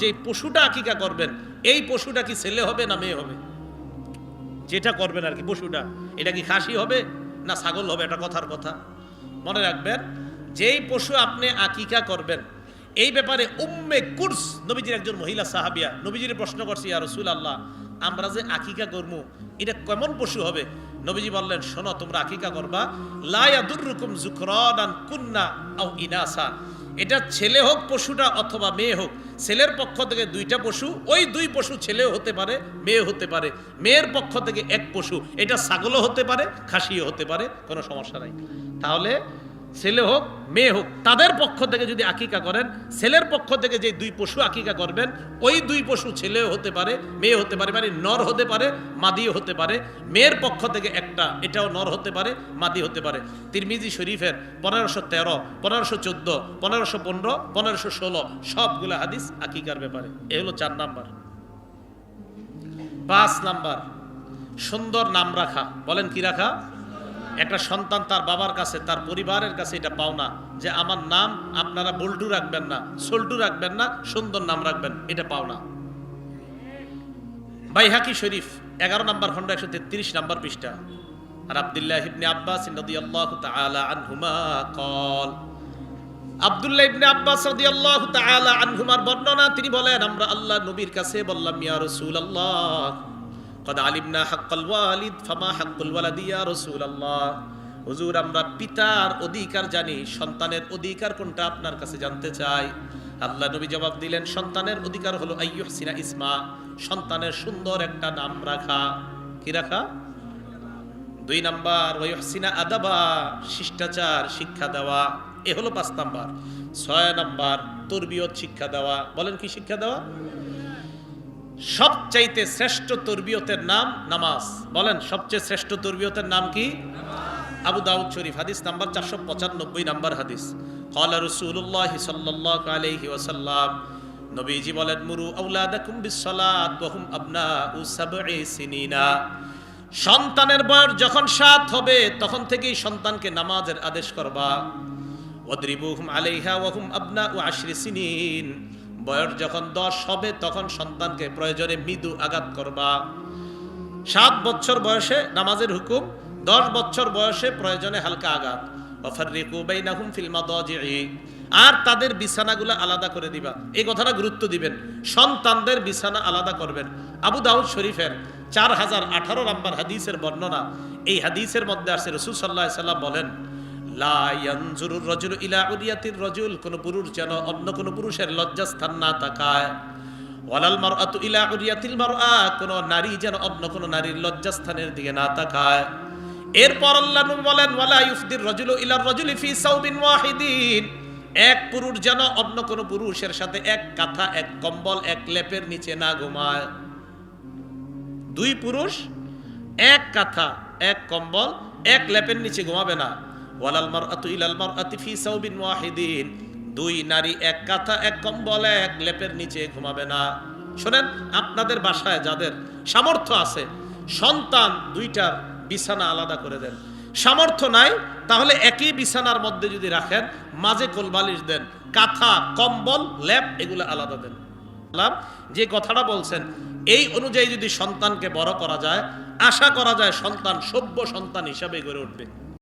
যে পশুটা আকিকা করবেন, এই পশুটা কি ছেলে হবে না মেয়ে হবে? যেটা করবেন আর কি, পশুটা। এটা কি খাসি হবে না ছাগল হবে? এটা কথার কথা। মনে রাখবেন, যেই পশু আপনি আকিকা করবেন, এই ব্যাপারে উম্মে কুরস নবীজির একজন মহিলা সাহাবিয়া, নবীজির প্রশ্ন করছি আর রসুল আল্লাহ আমরা যে আকিকা করব এটা কেমন পশু হবে? নবীজি বললেন, শোনো, তোমরা আকিকা করবা লায়াদুর রুকুম জুকরান কুন্না ইনাসা। এটা ছেলে হোক, পশুটা অথবা মেয়ে হোক, ছেলের পক্ষ থেকে দুইটা পশু, ওই দুই পশু ছেলেও হতে পারে মেয়ে হতে পারে। মেয়ের পক্ষ থেকে এক পশু, এটা ছাগলও হতে পারে, খাসিও হতে পারে, কোনো সমস্যা নাই। তাহলে ছেলে হোক, মেয়ে হোক, তাদের পক্ষ থেকে যদি আকিকা করেন, ছেলের পক্ষ থেকে যে দুই পশু আকিকা করবেন, ওই দুই পশু ছেলেও হতে পারে মেয়ে হতে পারে মানে নর হতে পারে, মাদিও হতে পারে। মেয়ের পক্ষ থেকে একটা, এটাও নর হতে পারে, মাদি হতে পারে। তিরমিজি শরীফের পনেরোশো তেরো, পনেরোশো চোদ্দ, পনেরোশো পনেরো, পনেরোশো ষোলো, সবগুলো হাদিস আকিকার ব্যাপারে। এ হলো চার নাম্বার। পাঁচ নাম্বার। সুন্দর নাম রাখা। বলেন কি রাখা? একটা সন্তান তার বাবার কাছে, তার পরিবারের কাছে এটা পাওনা যে আমার নাম আপনারা বল্টু রাখবেন না, সল্টু রাখবেন না, সুন্দর নাম রাখবেন, এটা পাওনা বাইহাকি শরীফ, এগারো নম্বর খন্ড একশো তেত্রিশ নম্বর পৃষ্ঠা। আর আব্দুল্লাহ ইবনে আব্বাস রাদিয়াল্লাহু তাআলা আনহুমা কল। আব্দুল্লাহ ইবনে আব্বাস রাদিয়াল্লাহু তাআলা আনহুমার বর্ণনা, তিনি বলেন, আমরা আল্লাহ নবীর কাছে বললাম, ইয়া রাসূলুল্লাহ। কদ আলিমনা হাক্কাল ওয়ালিদ, ফামা হাক্কুল ওয়ালাদি ইয়া রাসূলুল্লাহ। হুজুর, আমরা পিতার অধিকার জানি, সন্তানের অধিকার কোনটা আপনার কাছে জানতে চাই? আল্লাহ নবী জবাব দিলেন, সন্তানের অধিকার হলো আইয়ুহসিনা ইসমা, সন্তানের সুন্দর একটা নাম রাখা। কি রাখা? দুই নাম্বার ওয়াইহসিনা আদাবা, শিষ্টাচার, শিক্ষা দেওয়া। এ হলো পাঁচ নাম্বার। ছয় নাম্বার, তরবিয়ত, শিক্ষা দেওয়া। বলেন কি শিক্ষা দেওয়া? সবচাইতে শ্রেষ্ঠ তর্বিয়তের নাম নামাজ। বলেন, সবচেয়ে শ্রেষ্ঠ তর্বিয়তের নাম কি? আবু দাউদ শরীফ, হাদিস নাম্বার চারশো পঁচানব্বই, নাম্বার হাদিস। কলা রসুল্লাহ সাল্লাহ আলহি ওসাল্লাম নবীজি বলেন, মুরু আউলাদাকুম বিসসালাত ওয়াহুম আবনাউ সাবঈ সিনিনা। সন্তানের বয়স যখন সাত হবে, তখন থেকেই সন্তানকে নামাজের আদেশ করবা। ওয়াদরিবুহুম আলাইহা ওয়াহুম আবনাউ আশরি সিনিন। বয়স যখন দশ হবে, তখন সন্তানকে প্রয়োজনে মৃদু আঘাত করবা। সাত বছর বয়সে নামাজের হুকুম, দশ বছর বয়সে প্রয়োজনে হালকা আঘাত। ওয়াফাররিকু বাইনাহুম ফিল মাদাজি'i আর তাদের বিছানাগুলো আলাদা করে দিবা। এই কথাটা গুরুত্ব দিবেন। সন্তানদের বিছানা আলাদা করবেন। আবু দাউদ শরীফের চার হাজার আঠারো নম্বর হাদিসের বর্ণনা। এই হাদিসের মধ্যে আছে রসুল সাল্লাহ সাল্লাম বলেন লা ইয়ানজুরুর রজুল ইলা উরিয়াতির রজুল, কোন পুরুষ যেন অন্য কোন পুরুষের লজ্জাস্থান না তাকায়। ওয়ালাল মারআতু ইলা উরিয়াতিল মারআ, কোন নারী যেন অন্য কোন নারীর লজ্জাস্থানের দিকে না তাকায়। এরপর আল্লাহ বলেন, ওয়ালা রজুলু ইলা রজুলি ফি সাউবিন ওয়াহিদিন এক পুরুষ যেন অন্য কোন পুরুষের সাথে এক কাঁথা, এক কম্বল, এক লেপের নিচে না ঘুমায়। দুই পুরুষ এক কাঁথা, এক কম্বল, এক লেপের নিচে ঘুমাবে না। ওয়ালাল মারআতু ইলাল মারআতি ফি সাউবিন ওয়াহিদিন। দুই নারী এক কাঁথা, এক কম্বল, এক লেপের নিচে ঘুমাবে না। শোনেন, আপনাদের বাসায় যাদের সামর্থ্য আছে, সন্তান দুইটার বিছানা আলাদা করে দেন। সামর্থ্য নাই, তাহলে একই বিছানার মধ্যে যদি রাখেন, মাঝে কোলবালিশ দেন, কাঁথা, কম্বল ল্যাপ এগুলো আলাদা দেন। যে কথাটা বলছেন, এই অনুযায়ী যদি সন্তানকে বড় করা যায়, আশা করা যায় সন্তান সভ্য সন্তান হিসাবে গড়ে উঠবে।